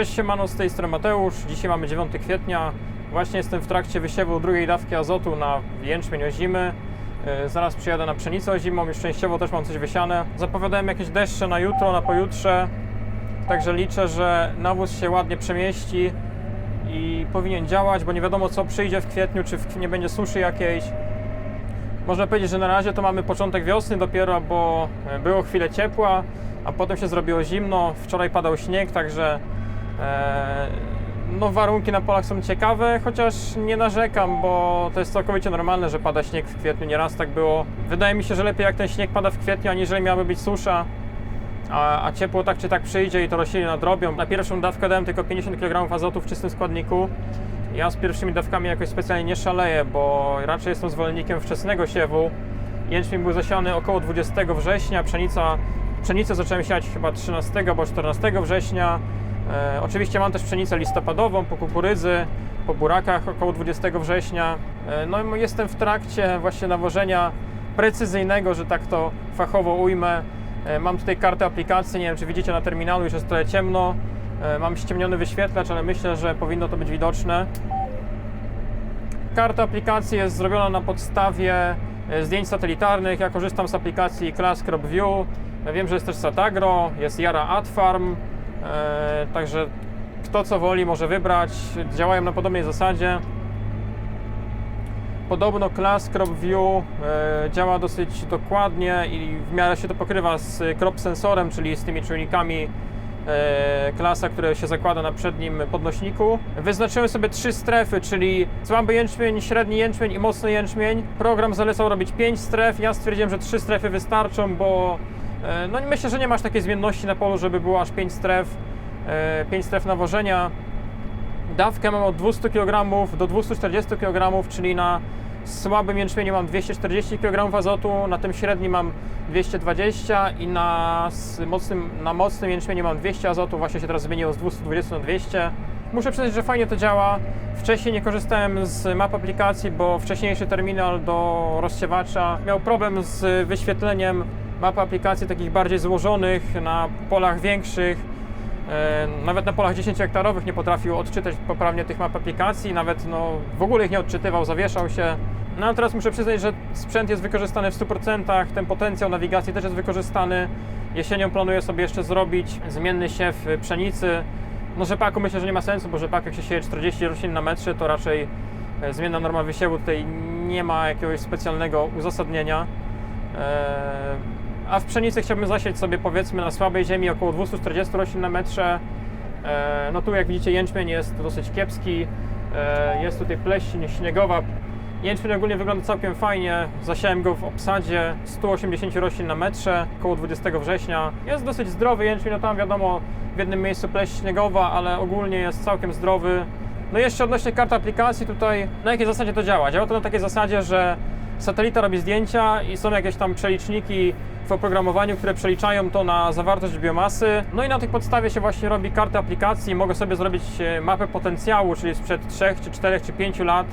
Cześć siemano, z tej strony Mateusz. Dzisiaj mamy 9 kwietnia. Właśnie jestem w trakcie wysiewu drugiej dawki azotu na jęczmień ozimy. Yy, Zaraz przyjadę na pszenicę ozimą, już częściowo też mam coś wysiane. Zapowiadałem jakieś deszcze na jutro, na pojutrze. Także liczę, że nawóz się ładnie przemieści i powinien działać, bo nie wiadomo co przyjdzie w kwietniu, czy nie będzie suszy jakiejś. Można powiedzieć, że na razie to mamy początek wiosny dopiero, bo e, było chwilę ciepła, a potem się zrobiło zimno. Wczoraj padał śnieg, także e, no, warunki na polach są ciekawe, chociaż nie narzekam, bo to jest całkowicie normalne, że pada śnieg w kwietniu. Nieraz tak było. Wydaje mi się, że lepiej jak ten śnieg pada w kwietniu, aniżeli miałaby być susza. A, a ciepło tak czy tak przyjdzie i to rośliny nadrobią. Na pierwszą dawkę dałem tylko 50 kg azotu w czystym składniku. Ja z pierwszymi dawkami jakoś specjalnie nie szaleję, bo raczej jestem zwolennikiem wczesnego siewu. Jęczmień był zasiany około 20 września, pszenica, pszenicę zacząłem siać chyba 13 albo 14 września. E, oczywiście mam też pszenicę listopadową po kukurydzy, po burakach około 20 września. E, no i jestem w trakcie właśnie nawożenia precyzyjnego, że tak to fachowo ujmę. E, Mam tutaj kartę aplikacji, nie wiem czy widzicie na terminalu, już jest trochę ciemno. Mam ściemniony wyświetlacz, ale myślę, że powinno to być widoczne. Karta aplikacji jest zrobiona na podstawie zdjęć satelitarnych. Ja korzystam z aplikacji Class View. Wiem, że jest też Satagro, jest Yara AdFarm, także kto co woli może wybrać. Działają na podobnej zasadzie. Podobno Class Crop View e, działa dosyć dokładnie i w miarę się to pokrywa z crop sensorem, czyli z tymi czujnikami e, klasa, które się zakłada na przednim podnośniku. Wyznaczyłem sobie trzy strefy, czyli słaby jęczmień, średni jęczmień i mocny jęczmień. Program zalecał robić pięć stref. Ja stwierdziłem, że trzy strefy wystarczą, bo e, no myślę, że nie masz takiej zmienności na polu, żeby było aż pięć stref, e, pięć stref nawożenia. Dawkę mam od 200 kg do 240 kg, czyli na słabym jęczmieniu mam 240 kg azotu, na tym średnim mam 220 i na mocnym, na mocnym jęczmieniu mam 200 azotu, właśnie się teraz zmieniło z 220 na 200. Muszę przyznać, że fajnie to działa. Wcześniej nie korzystałem z map aplikacji, bo wcześniejszy terminal do rozsiewacza miał problem z wyświetleniem map aplikacji takich bardziej złożonych na polach większych. E, Nawet na polach 10 hektarowych nie potrafił odczytać poprawnie tych map aplikacji, nawet no, w ogóle ich nie odczytywał, zawieszał się. No ale teraz muszę przyznać, że sprzęt jest wykorzystany w 100%, ten potencjał nawigacji też jest wykorzystany. Jesienią planuję sobie jeszcze zrobić zmienny siew y, pszenicy. No rzepaku myślę, że nie ma sensu, bo rzepak jak się sieje 40 roślin na metrze, to raczej e, zmienna norma wysiewu tutaj nie ma jakiegoś specjalnego uzasadnienia. E, A w pszenicy chciałbym zasieć sobie powiedzmy na słabej ziemi około 240 roślin na metrze. E, No tu jak widzicie jęczmień jest dosyć kiepski. E, Jest tutaj pleśń śniegowa. Jęczmień ogólnie wygląda całkiem fajnie. Zasiałem go w obsadzie 180 roślin na metrze około 20 września. Jest dosyć zdrowy jęczmień, no tam wiadomo w jednym miejscu pleśń śniegowa, ale ogólnie jest całkiem zdrowy. No i jeszcze odnośnie kart aplikacji tutaj, na jakiej zasadzie to działa? Działa to na takiej zasadzie, że satelita robi zdjęcia i są jakieś tam przeliczniki w oprogramowaniu, które przeliczają to na zawartość biomasy. No i na tej podstawie się właśnie robi kartę aplikacji. Mogę sobie zrobić e, mapę potencjału, czyli sprzed 3 czy 4 czy 5 lat.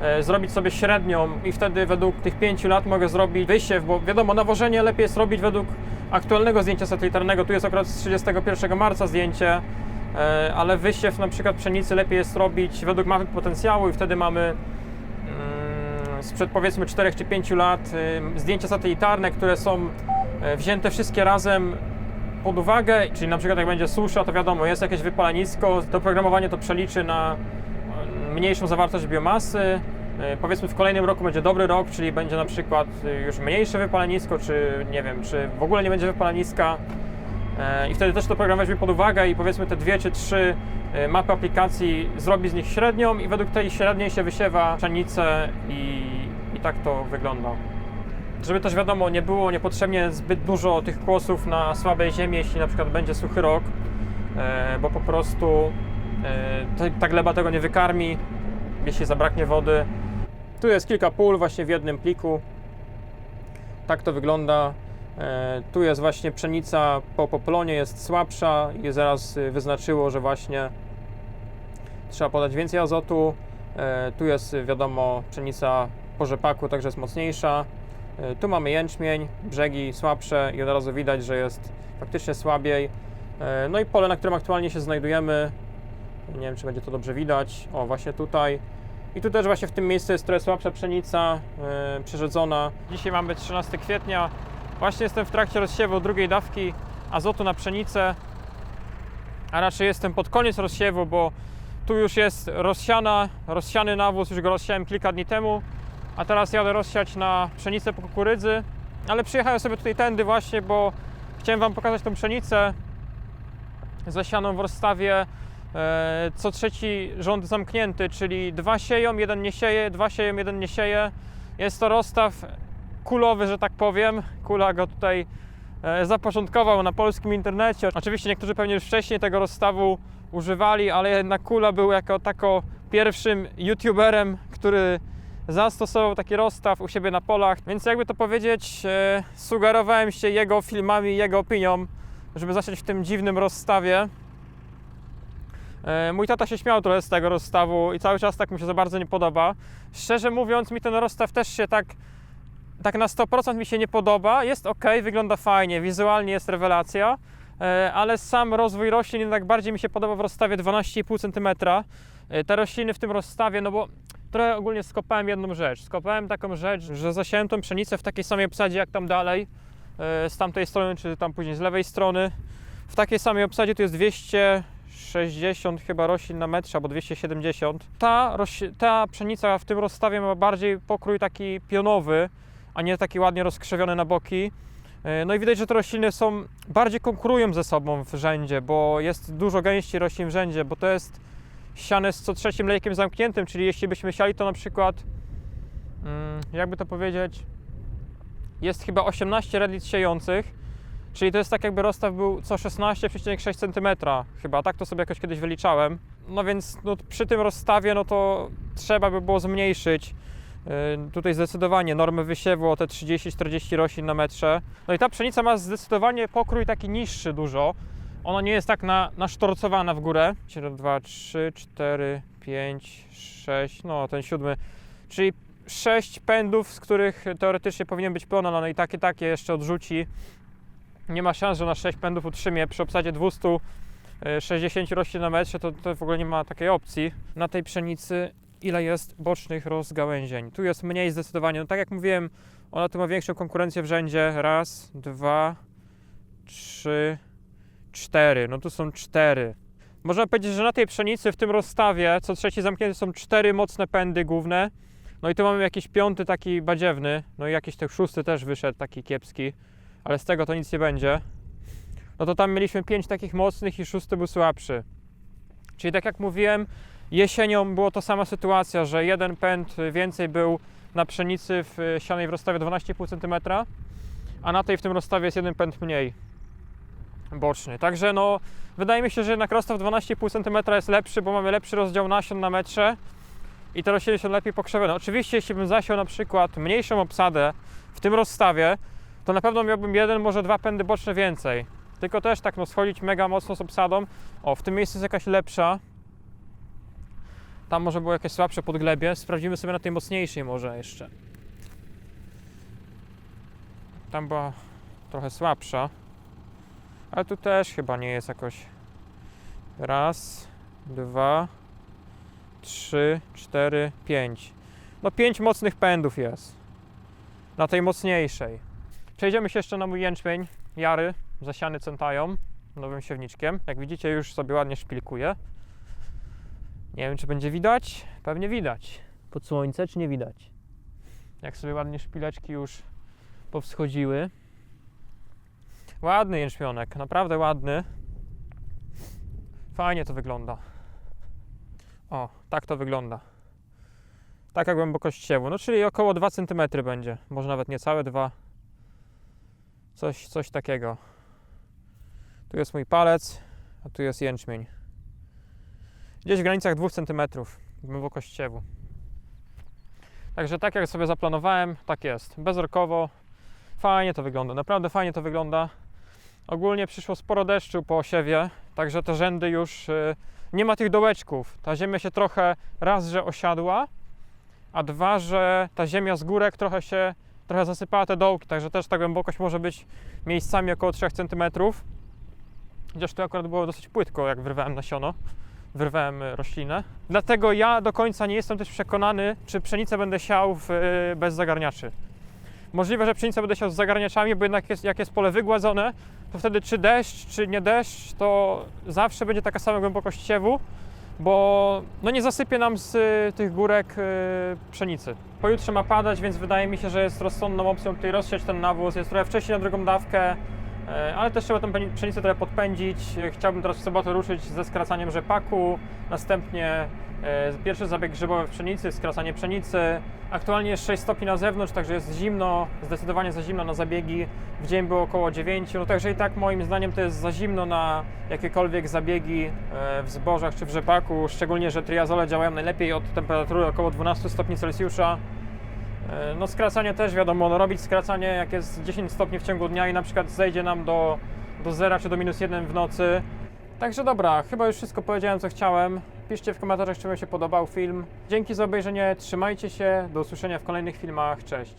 e, Zrobić sobie średnią i wtedy według tych 5 lat mogę zrobić wysiew, bo wiadomo, nawożenie lepiej jest robić według aktualnego zdjęcia satelitarnego. Tu jest akurat z 31 marca zdjęcie, e, ale wysiew na przykład pszenicy lepiej jest robić według mapy potencjału i wtedy mamy sprzed powiedzmy 4 czy 5 lat y, zdjęcia satelitarne, które są e, wzięte wszystkie razem pod uwagę, czyli na przykład jak będzie susza, to wiadomo, jest jakieś wypalenisko, to programowanie to przeliczy na e, mniejszą zawartość biomasy. Powiedzmy w kolejnym roku będzie dobry rok, czyli będzie na przykład y, już mniejsze wypalenisko, czy nie wiem, czy w ogóle nie będzie wypaleniska. E, I wtedy też to program weźmie pod uwagę i powiedzmy te dwie czy trzy e, mapy aplikacji zrobi z nich średnią i według tej średniej się wysiewa pszenicę i, i tak to wygląda. Żeby też wiadomo, nie było niepotrzebnie zbyt dużo tych kłosów na słabej ziemi, jeśli na przykład będzie suchy rok, e, bo po prostu ta gleba tego nie wykarmi, jeśli zabraknie wody. Tu jest kilka pól właśnie w jednym pliku. Tak to wygląda. E, Tu jest właśnie pszenica po poplonie, jest słabsza i zaraz y, wyznaczyło, że właśnie trzeba podać więcej azotu. E, Tu jest y, wiadomo pszenica po rzepaku, także jest mocniejsza. E, Tu mamy jęczmień, brzegi słabsze i od razu widać, że jest faktycznie słabiej. No i pole, na którym aktualnie się znajdujemy. Nie wiem, czy będzie to dobrze widać. O, właśnie tutaj. I tu też właśnie w tym miejscu jest trochę słabsza pszenica, e, przerzedzona. Dzisiaj mamy 13 kwietnia. Właśnie jestem w trakcie rozsiewu drugiej dawki azotu na pszenicę. A raczej jestem pod koniec rozsiewu, bo tu już jest rozsiana, rozsiany nawóz, już go rozsiałem kilka dni temu. A teraz jadę rozsiać na pszenicę po kukurydzy. Ale przyjechałem sobie tutaj tędy właśnie, bo chciałem Wam pokazać tą pszenicę zasianą w rozstawie e, co trzeci rząd zamknięty, czyli dwa sieją, jeden nie sieje, dwa sieją, jeden nie sieje. Jest to rozstaw kulowy, że tak powiem. Kula go tutaj e, zapoczątkował na polskim internecie. Oczywiście niektórzy pewnie już wcześniej tego rozstawu używali, ale jednak Kula był jako tako pierwszym youtuberem, który zastosował taki rozstaw u siebie na polach. Więc jakby to powiedzieć, e, sugerowałem się jego filmami, jego opinią, żeby zasiąść w tym dziwnym rozstawie. E, Mój tata się śmiał trochę z tego rozstawu i cały czas tak mu się za bardzo nie podoba. Szczerze mówiąc, mi ten rozstaw też się tak, tak na 100% mi się nie podoba. Jest ok, wygląda fajnie, wizualnie jest rewelacja, e, ale sam rozwój roślin jednak bardziej mi się podoba w rozstawie 12,5 cm. E, Te rośliny w tym rozstawie, no bo trochę ogólnie skopałem jedną rzecz. Skopałem taką rzecz, że zasiałem tą pszenicę w takiej samej obsadzie jak tam dalej, e, z tamtej strony, czy tam później z lewej strony. W takiej samej obsadzie tu jest 260 chyba roślin na metrze, albo 270. Ta, ta pszenica w tym rozstawie ma bardziej pokrój taki pionowy, a nie taki ładnie rozkrzewiony na boki. E, No i widać, że te rośliny są bardziej konkurują ze sobą w rzędzie, bo jest dużo gęściej roślin w rzędzie, bo to jest siane z co trzecim lejkiem zamkniętym, czyli jeśli byśmy siali to na przykład, mm, jakby to powiedzieć, jest chyba 18 redlic siejących, czyli to jest tak jakby rozstaw był co 16,6 cm chyba, tak to sobie jakoś kiedyś wyliczałem. No więc no, przy tym rozstawie no to trzeba by było zmniejszyć tutaj zdecydowanie normę wysiewu o te 30-40 roślin na metrze. No i ta pszenica ma zdecydowanie pokrój taki niższy dużo, ona nie jest tak na, nasztorcowana w górę. 7, 2, 3, 4, 5, 6, no ten siódmy. Czyli 6 pędów, z których teoretycznie powinien być pełna, no i takie, takie jeszcze odrzuci. Nie ma szans, że na 6 pędów utrzymie przy obsadzie 260 roślin na metrze, to, to w ogóle nie ma takiej opcji. Na tej pszenicy ile jest bocznych rozgałęzień? Tu jest mniej zdecydowanie. No tak jak mówiłem, ona tu ma większą konkurencję w rzędzie. Raz, dwa, trzy, cztery. No tu są cztery. Można powiedzieć, że na tej pszenicy w tym rozstawie co trzeci zamknięte są cztery mocne pędy główne. No i tu mamy jakiś piąty taki badziewny, no i jakiś ten szósty też wyszedł taki kiepski, ale z tego to nic nie będzie. No to tam mieliśmy pięć takich mocnych i szósty był słabszy. Czyli tak jak mówiłem, jesienią było to sama sytuacja, że jeden pęd więcej był na pszenicy w sianej w rozstawie 12,5 cm, a na tej w tym rozstawie jest jeden pęd mniej boczny. Także no, wydaje mi się, że jednak rozstaw 12,5 cm jest lepszy, bo mamy lepszy rozdział nasion na metrze i te rośliny są lepiej pokrzewione. Oczywiście, jeśli bym zasiał na przykład mniejszą obsadę w tym rozstawie, to na pewno miałbym jeden, może dwa pędy boczne więcej. Tylko też tak no, schodzić mega mocno z obsadą. O, w tym miejscu jest jakaś lepsza. Tam może było jakieś słabsze podglebie. Sprawdzimy sobie na tej mocniejszej może jeszcze. Tam była trochę słabsza. Ale tu też chyba nie jest jakoś. Raz, dwa, trzy, cztery, pięć. No pięć mocnych pędów jest. Na tej mocniejszej. Przejdziemy się jeszcze na mój jęczmień Jary, zasiany centają, nowym siewniczkiem. Jak widzicie już sobie ładnie szpilkuje. Nie wiem czy będzie widać. Pewnie widać. Pod słońce czy nie widać? Jak sobie ładnie szpileczki już powschodziły. Ładny jęczmionek, naprawdę ładny. Fajnie to wygląda. O, tak to wygląda. Taka głębokość siewu, no czyli około 2 cm będzie, może nawet niecałe 2. Coś, coś takiego. Tu jest mój palec, a tu jest jęczmień. Gdzieś w granicach 2 cm głębokość siewu. Także tak jak sobie zaplanowałem, tak jest. Bezrokowo. Fajnie to wygląda, naprawdę fajnie to wygląda. Ogólnie przyszło sporo deszczu po osiewie, także te rzędy już y, nie ma tych dołeczków. Ta ziemia się trochę raz, że osiadła, a dwa, że ta ziemia z górek trochę się trochę zasypała te dołki, także też ta głębokość może być miejscami około 3 cm. Chociaż tu akurat było dosyć płytko, jak wyrwałem nasiono, wyrwałem roślinę. Dlatego ja do końca nie jestem też przekonany, czy pszenicę będę siał w, y, bez zagarniaczy. Możliwe, że pszenicę będę siał z zagarniaczami, bo jednak jest, jak jest pole wygładzone, to wtedy czy deszcz, czy nie deszcz, to zawsze będzie taka sama głębokość siewu, bo no nie zasypie nam z y, tych górek y, pszenicy. Pojutrze ma padać, więc wydaje mi się, że jest rozsądną opcją tutaj rozsiać ten nawóz. Jest trochę wcześniej na drugą dawkę, ale też trzeba tę pszenicę trochę podpędzić. E, Chciałbym teraz w sobotę ruszyć ze skracaniem rzepaku, następnie e, pierwszy zabieg grzybowy w pszenicy, skracanie pszenicy. Aktualnie jest 6 stopni na zewnątrz, także jest zimno, zdecydowanie za zimno na zabiegi. W dzień było około 9, no także i tak moim zdaniem to jest za zimno na jakiekolwiek zabiegi e, w zbożach czy w rzepaku, szczególnie, że triazole działają najlepiej od temperatury około 12 stopni Celsjusza. E, No skracanie też wiadomo, no robić skracanie jak jest 10 stopni w ciągu dnia i na przykład zejdzie nam do, do 0 czy do minus 1 w nocy. Także dobra, chyba już wszystko powiedziałem co chciałem. Piszcie w komentarzach czy Wam się podobał film. Dzięki za obejrzenie, trzymajcie się, do usłyszenia w kolejnych filmach, cześć.